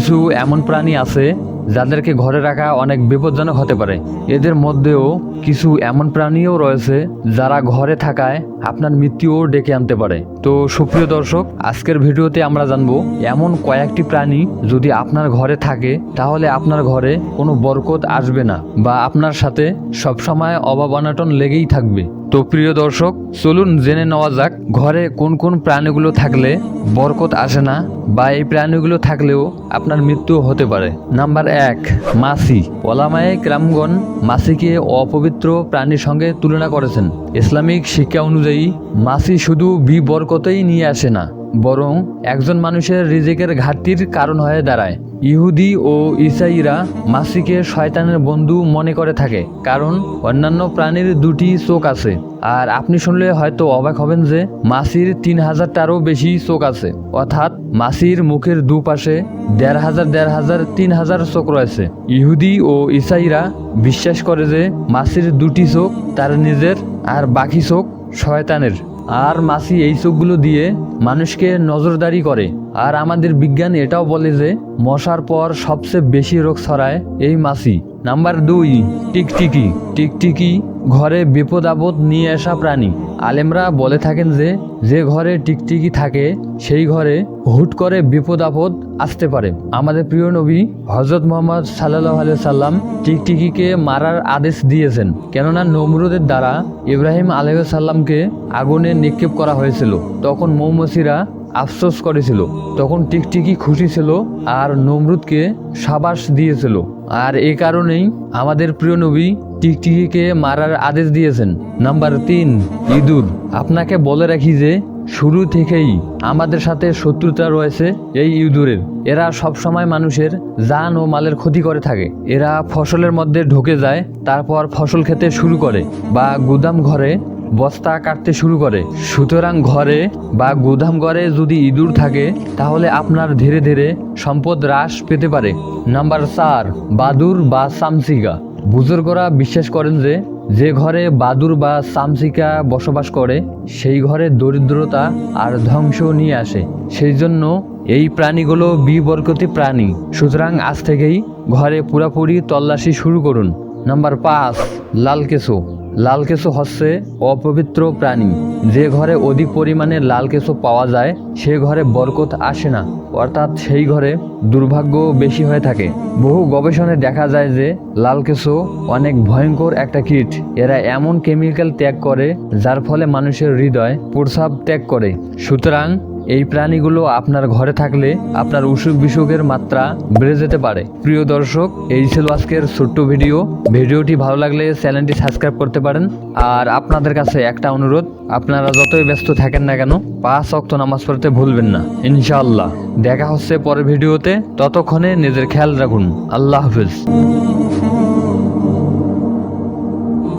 কিছু এমন প্রাণী আছে যাদেরকে ঘরে রাখা অনেক বিপজ্জনক হতে পারে। এদের মধ্যেও কিছু এমন প্রাণীও রয়েছে যারা ঘরে থাকায় আপনার মৃত্যুও ডেকে আনতে পারে। তো সুপ্রিয় দর্শক, আজকের ভিডিওতে আমরা জানব এমন কয়েকটি প্রাণী যদি আপনার ঘরে থাকে, তাহলে আপনার ঘরে কোনো বরকত আসবে না বা আপনার সাথে সবসময় অভাব অনাটন লেগেই থাকবে। তো প্রিয় দর্শক, চলুন জেনে নেওয়া যাক, ঘরে কোন কোন প্রাণীগুলো থাকলে বরকত আসে না বা এই প্রাণীগুলো থাকলেও আপনার মৃত্যু হতে পারে। নাম্বার এক, মাসি। ওলামায়ে ক্রামগণ মাসিকে অপবিত্র প্রাণীর সঙ্গে তুলনা করেছেন। ইসলামিক শিক্ষা অনুযায়ী, মাসি শুধু বি বিবরকতেই নিয়ে আসে না, বরং একজন মানুষের রিজিকের ঘাটতির কারণ হয়ে দাঁড়ায়। ইহুদি ও ইসাইরা মাসিকে শয়তানের বন্ধু মনে করে থাকে, কারণ অন্যান্য প্রাণীর দুটি চোখ আছে। আর আপনি শুনলে হয়তো অবাক হবেন যে মাসির তিন হাজারটারও বেশি চোখ আছে। অর্থাৎ মাসির মুখের দুপাশে দেড় হাজার দেড় হাজার, তিন হাজার চোখ রয়েছে। ইহুদি ও ইসাইরা বিশ্বাস করে যে মাসির দুটি চোখ তার নিজের আর বাকি চোখ শয়তানের। আর মাসি এই চোখগুলো দিয়ে মানুষকে নজরদারি করে। আর আমাদের বিজ্ঞান এটাও বলে যে, মশার পর সবচেয়ে বেশি রোগ ছড়ায় এই মাসি। নাম্বার দুই, টিকটিকি। টিকটিকি ঘরে বিপদ আপদ নিয়ে আসা প্রাণী। আলেমরা বলে থাকেন যে যে ঘরে টিকটিকি থাকে, সেই ঘরে হুট করে বিপদ আপদ আসতে পারে। আমাদের প্রিয় নবী হজরত মোহাম্মদ সাল্লাহ সাল্লাম টিকটিকিকে মারার আদেশ দিয়েছেন। কেননা নমরুদের দ্বারা ইব্রাহিম আলহামকে আগুনে নিক্ষেপ করা হয়েছিল। তখন মৌমাছিরা আফসোস করেছিল। তখন টিকটিকি খুশি ছিল আর নমরুদকে সাবাস দিয়েছিল। আর এই কারণেই আমাদের প্রিয় নবী টিকটিকিকে মারার আদেশ দিয়েছেন। নাম্বার তিন, ইঁদুর। আপনাকে বলে রাখি যে, শুরু থেকেই আমাদের সাথে শত্রুতা রয়েছে এই ইঁদুরের। এরা সব সময় মানুষের জান ও মালের ক্ষতি করে থাকে। এরা ফসলের মধ্যে ঢুকে যায়, তারপর ফসল খেতে শুরু করে বা গুদাম ঘরে বস্তা কাটতে শুরু করে। সুতরাং ঘরে বা গুদাম ঘরে যদি ইঁদুর থাকে, তাহলে আপনার ধীরে ধীরে সম্পদ হ্রাস পেতে পারে। নাম্বার চার, বাদুর বা সামসিকা বুজুর্গরা বিশ্বাস করেন যে যে ঘরে বাদুর বা সামসিকা বসবাস করে, সেই ঘরে দরিদ্রতা আর ধ্বংস নিয়ে আসে। সেই জন্য এই প্রাণীগুলো বিবর্গতি প্রাণী। সুতরাং আজ থেকেই ঘরে পুরাপুরি তল্লাশি শুরু করুন। নাম্বার পাঁচ, লাল কেঁচো লাল কেঁচো হচ্ছে অপবিত্র প্রাণী। যে ঘরে অধিক পরিমাণে লাল কেঁচো পাওয়া যায়, সে ঘরে বরকত আসে না। অর্থাৎ সেই ঘরে দুর্ভাগ্য বেশি হয়ে থাকে। বহু গবেষণায় দেখা যায় যে লাল কেঁচো অনেক ভয়ঙ্কর একটা কীট। এরা এমন কেমিক্যাল ত্যাগ করে, যার ফলে মানুষের হৃদয় প্রসাব ত্যাগ করে। সুতরাং এই প্রাণীগুলো আপনার ঘরে থাকলে আপনার অসুখ বিসুখের মাত্রা বেড়ে যেতে পারে। প্রিয় দর্শক, এই ছিল আজকের ছোট্ট ভিডিও। ভিডিওটি ভালো লাগলে চ্যানেলটি সাবস্ক্রাইব করতে পারেন। আর আপনাদের কাছে একটা অনুরোধ, আপনারা যতই ব্যস্ত থাকেন না কেন, পাঁচ অক্ত নামাজ পড়তে ভুলবেন না। ইনশাআল্লাহ। দেখা হচ্ছে পরের ভিডিওতে। ততক্ষণে নিজের খেয়াল রাখুন। আল্লাহ হাফিজ।